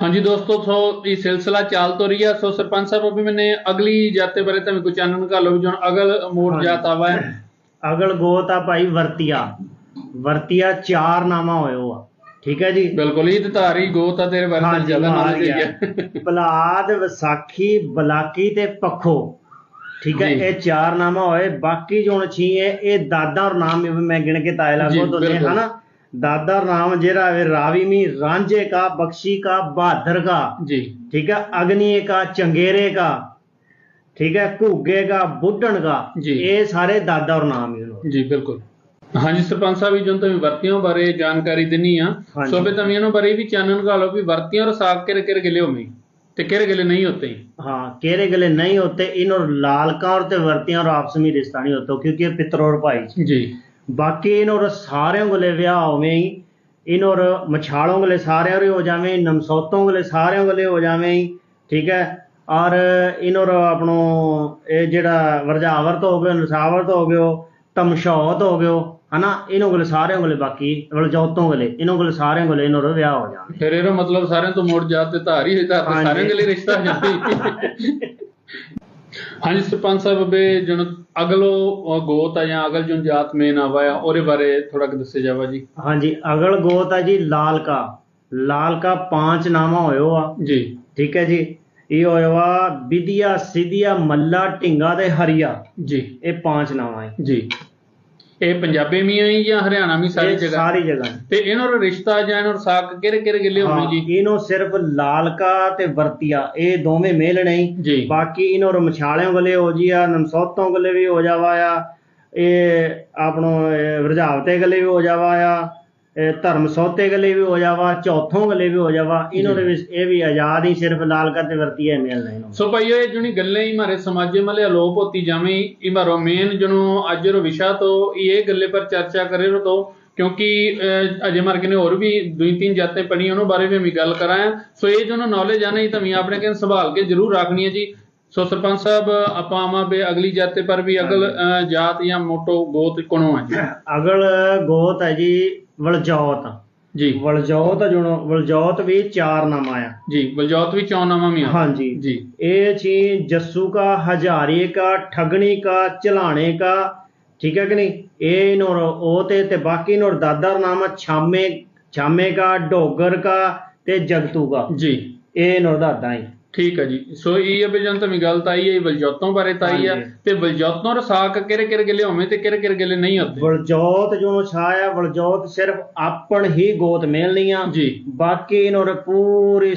ਹਾਂਜੀ ਦੋਸਤੋ ਸੋ ਇਹ ਸਿਲਸਿਲਾ ਚਾਲ ਤੋਂ ਰਹੀ ਹੈ ਸੋ ਸਰਪੰਚ ਸਾਹਿਬ ਅਭੀ ਮੈਨੇ ਅਗਲੀ ਜਾਤੇ ਬਾਰੇ ਤੁਹਾਨੂੰ ਕੁਝ ਚਾਨਣ ਘਾਲੋ ਵੀ ਜਣ ਅਗਲ ਮੋੜ ਹਾਂਜੀ। ਜਾਤ ਆਵਾ ਹੈ ਅਗਲ ਗੋਤ ਆ ਭਾਈ ਵਰਤੀਆ। ਵਰਤੀਆ ਚਾਰ ਨਾਮਾ ਹੋਇਓ ਆ। ਠੀਕ ਹੈ ਜੀ? ਬਿਲਕੁਲ ਇਹ ਤੇ ਧਾਰੀ ਗੋਤ ਆ ਤੇਰੇ ਹਾਂਜੀ, ਜ਼ਿਆਦਾ ਨੌਲੇਜ ਗਿਆ। ਹੈ ਪਲਾਦ ਵਿਸਾਖੀ ਬਲਾਕੀ ਤੇ ਪੱਖੋ। ਠੀਕ ਹੈ। ਇਹ ਚਾਰ ਨਾਮਾ ਹੋਏ। ਬਾਕੀ ਜੋ ਛੀ ਹੈ ਇਹ ਦਾਦਾ ਔਰ ਨਾਮ ਮੈਂ ਗਿਣ ਕੇ ਤਾਇ ਜੀ, ਲਾਗੋ ਤੋਂ। ਹਨਾ? दादा और नाम जेरा है रावी में रांझे का बख्शी का बहादुर का ਜੀ ठीक है अग्नि का चंगेरे का ठीक है घुग्गे का बुढ़न का जी। ये सारे दादा और नाम ही उन्होंने। ਜੀ ਬਿਲਕੁਲ ਹਾਂਜੀ ਸਰਪੰਚ ਸਾਹਿਬ ਜੀ ਜਦੋਂ ਤੁਸੀਂ ਵਰਤੀਆਂ ਬਾਰੇ ਜਾਣਕਾਰੀ ਦਿੰਨੀ ਆ ਹਾਂਜੀ। ਸੋ ਵੀ ਤੁਸੀਂ ਇਹਨਾਂ ਬਾਰੇ ਵੀ ਚਾਨਣ ਘਾਲੋ ਵੀ ਵਰਤੀਆਂ ਔਰ ਸਾਗ ਕਿਰ ਕਿਰ ਗਿਲੇ ਹੋਵੇਂ ਤੇ ਕਿਰ ਗਿਲੇ ਨਹੀਂ ਹੋਤੇ हाँ केरे गले नहीं होते इन और लालका और ते वर्तियां और आपस में रिश्ता नहीं होता क्योंकि ये पितर और भाई जी। ਜੀ ಬಾಕಿ ಏನವ್ರು ಸಾರೆಂಗುಲೆ ವ್ಯಾಹೋವೆಂ इनोर मछाड़ों के लिए सारे और हो जावे नमसौतों के लिए सारे के लिए हो जावे ठीक है और इनोर अपनो ये जड़ा वरजावर तो हो गयो नसावर तो हो गयो तमशौत हो गयो है ना इनों के लिए सारे के लिए बाकी वरजौतों के लिए इनों के लिए सारे के लिए इनोर ब्याह हो जावे फिर इनों मतलब सारे तो मोड़ जाते तारी है जाते सारे के लिए रिश्ता है ਹਾਂਜੀ ਸਰਪੰਚ ਸਾਹਿਬ ਅਬੇ ਜਣ ਅਗਲੋ ਗੋਤ ਆ ਜਾਂ ਅਗਲ ਜੁਨ ਜਾਤ ਮੇਨ ਆਵਾ ਆ ਉਹਦੇ ਬਾਰੇ ਥੋੜਾ ਕਿ ਦੱਸੇ ਜਾਵਾ ਜੀ। ਹਾਂਜੀ ਅਗਲ ਗੋਤ ਆ ਜੀ ਲਾਲਕਾ। ਲਾਲਕਾ ਪੰਜ ਨਾਮਾ ਹੋਇਓ ਆ। ਜੀ। ਠੀਕ ਹੈ ਜੀ? ਇਹ ਹੋਇਆ ਵਿਧਿਆ ਸਿਧਿਆ ਮੱਲਾ ਢਿੰਗਾ ਤੇ ਹਰੀਆ। ਜੀ। ਇਹ ਪੰਜ ਨਾਵਾਂ ਹੈ ਜੀ। ਇਹ ਪੰਜਾਬੀ ਮੀ ਆਈ ਜਾਂ ਹਰਿਆਣਾ ਮੀ ਸਾਰੀ ਇਹ ਜਗ੍ਹਾ? ਸਾਰੀ ਜਗ੍ਹਾ। ਤੇ ਇਹਨਾਂ ਦਾ ਰਿਸ਼ਤਾ ਜਾਂ ਇਹਨਾਂ ਦਾ ਸਾਕ ਕਿਹੜੇ ਕਿਹੜੇ ਗਿਲੇ ਹੋਣੇ ਹਾਂ, ਜੀ? ਇਹਨੂੰ ਸਿਰਫ ਲਾਲਕਾ ਤੇ ਵਰਤੀਆ ਇਹ ਦੋਵੇਂ ਮੇਲ ਨਹੀਂ ਬਾਕੀ ਇਹਨੂੰ ਮਛਾਲਿਆਂ ਗਲੇ ਹੋ ਜੀ ਆ ਨਮਸੌਤੋਂ ਗਲੇ ਵੀ ਹੋ ਜਾਵਾ ਆ ਇਹ ਆਪਣੋ ਵਰਜਾਵਤੇ ਗਲੇ ਵੀ ਹੋ ਜਾਵਾ ਆ ਧਰਮ ਸੌਤੇ ਗਲੇ ਵੀ ਹੋ ਜਾਵਾ ਚੌਥੋਂ ਗਲੇ ਵੀ ਹੋ ਜਾਵਾ ਇਹਨਾਂ ਦੇ ਵਿੱਚ ਇਹ ਵੀ ਆਜ਼ਾਦ ਹੀ ਸਿਰਫ ਲਾਲਕਾ ਤੇ ਵਰਤੀਆ ਹੀ ਮਿਲ ਨਹੀਂ ਸੋ ਭਾਈਓ ਇਹ ਜੁਣੀ ਗੱਲਾਂ ਹੀ ਮਾਰੇ ਸਮਾਜੇ ਮਲੇ ਅਲੋਪ ਹੋਤੀ ਜਾਵੇਂ ਇਹ ਮਾਰੋ ਮੇਨ ਜਣੋ ਅੱਜ ਰੋ ਵਿਸ਼ਾ ਤੋਂ ਇਹ ਗੱਲੇ ਪਰ ਚਰਚਾ ਕਰੇ ਰੋ ਤੋਂ ਕਿਉਂਕਿ ਅਜੇ ਮਾਰ ਕੇ ਨੇ ਹੋਰ ਵੀ ਦੁਈ ਤਿੰਨ ਜਾਤੇ ਪੜੀਆਂ ਉਹਨਾਂ ਬਾਰੇ ਵੀ ਮੈਂ ਗੱਲ ਕਰਾਂ। ਸੋ ਇਹ ਜਣੋ ਨੌਲੇਜ ਆ ਨਹੀਂ ਤਾਂ ਮੈਂ ਆਪਣੇ ਕੋਲ ਸੰਭਾਲ ਕੇ ਜ਼ਰੂਰ ਰੱਖਣੀ ਹੈ ਜੀ। ਸੋ ਸਰਪੰਚ ਸਾਹਿਬ ਆਪਾਂ ਆਵਾਂ ਬੇ ਅਗਲੀ ਜਾਤੇ ਪਰ ਵੀ ਅਗਲ ਜਾਤ ਜਾਂ ਮੋਟੋ ਗੋਤ ਕੋਣੋਂ ਹੈ ਜੀ? ਅਗਲ ਗੋਤ ਹੈ ਜੀ ਵਲਜੌਤ। ਜੀ। ਵਲਜੌਤ ਜੁਣੋ ਵਲਜੌਤ ਵੀ ਚਾਰ ਨਾਮ ਆਇਆ ਜੀ ਵਲਜੌਤ ਵੀ ਚੌ ਨਾਮਾਂ ਮੀਆਂ ਹਾਂਜੀ। ਜੀ। ਇਹ ਚੀ ਜੱਸੂ ਕਾ ਹਜ਼ਾਰੇ ਕਾ ਠਗਣੀ ਕਾ ਚਲਾਣੇ ਕਾ। ਠੀਕ ਹੈ ਕਿ ਨਹੀਂ? ਇਹ ਨੋਰ ਉਹ ਤੇ ਤੇ ਬਾਕੀ ਨੋਰ ਦਾਦਾ ਨਾਮ ਛਾਮੇ ਛਾਮੇ ਕਾ ਡੋਗਰ ਕਾ ਤੇ ਜਗਤੂ ਕਾ। ਜੀ। ਇਹ ਨੋਰ ਦਾਦਾ ਹੀ। ਠੀਕ ਹੈ ਜੀ। ਸੋ ਇਹ ਅਭਿਜਨ ਤੋਂ ਵੀ ਗੱਲ ਤਾਂ ਆਈ ਹੈ ਬਲਜੌਤੋਂ ਬਾਰੇ ਤਾਂ ਆਈ ਹੈ ਤੇ ਬਲਜੌਤੋਂ ਰਸਾਕ ਕਿਹੜੇ ਕਿਰੇ ਗਿਲੇ ਹੋਵੇ ਤੇ ਕਿਹੜੇ ਕਿਰੇ ਗਿਲੇ ਨਹੀਂ ਹੁੰਦੇ ਬਲਜੌਤ ਜੋ ਛਾਇਆ ਬਲਜੋਤ ਸਿਰਫ ਆਪਣ ਹੀ ਗੋਤ ਮਿਲਣੀਆਂ। ਬਾਕੀ ਇਹਨਾਂ ਦੇ ਪੂਰੀ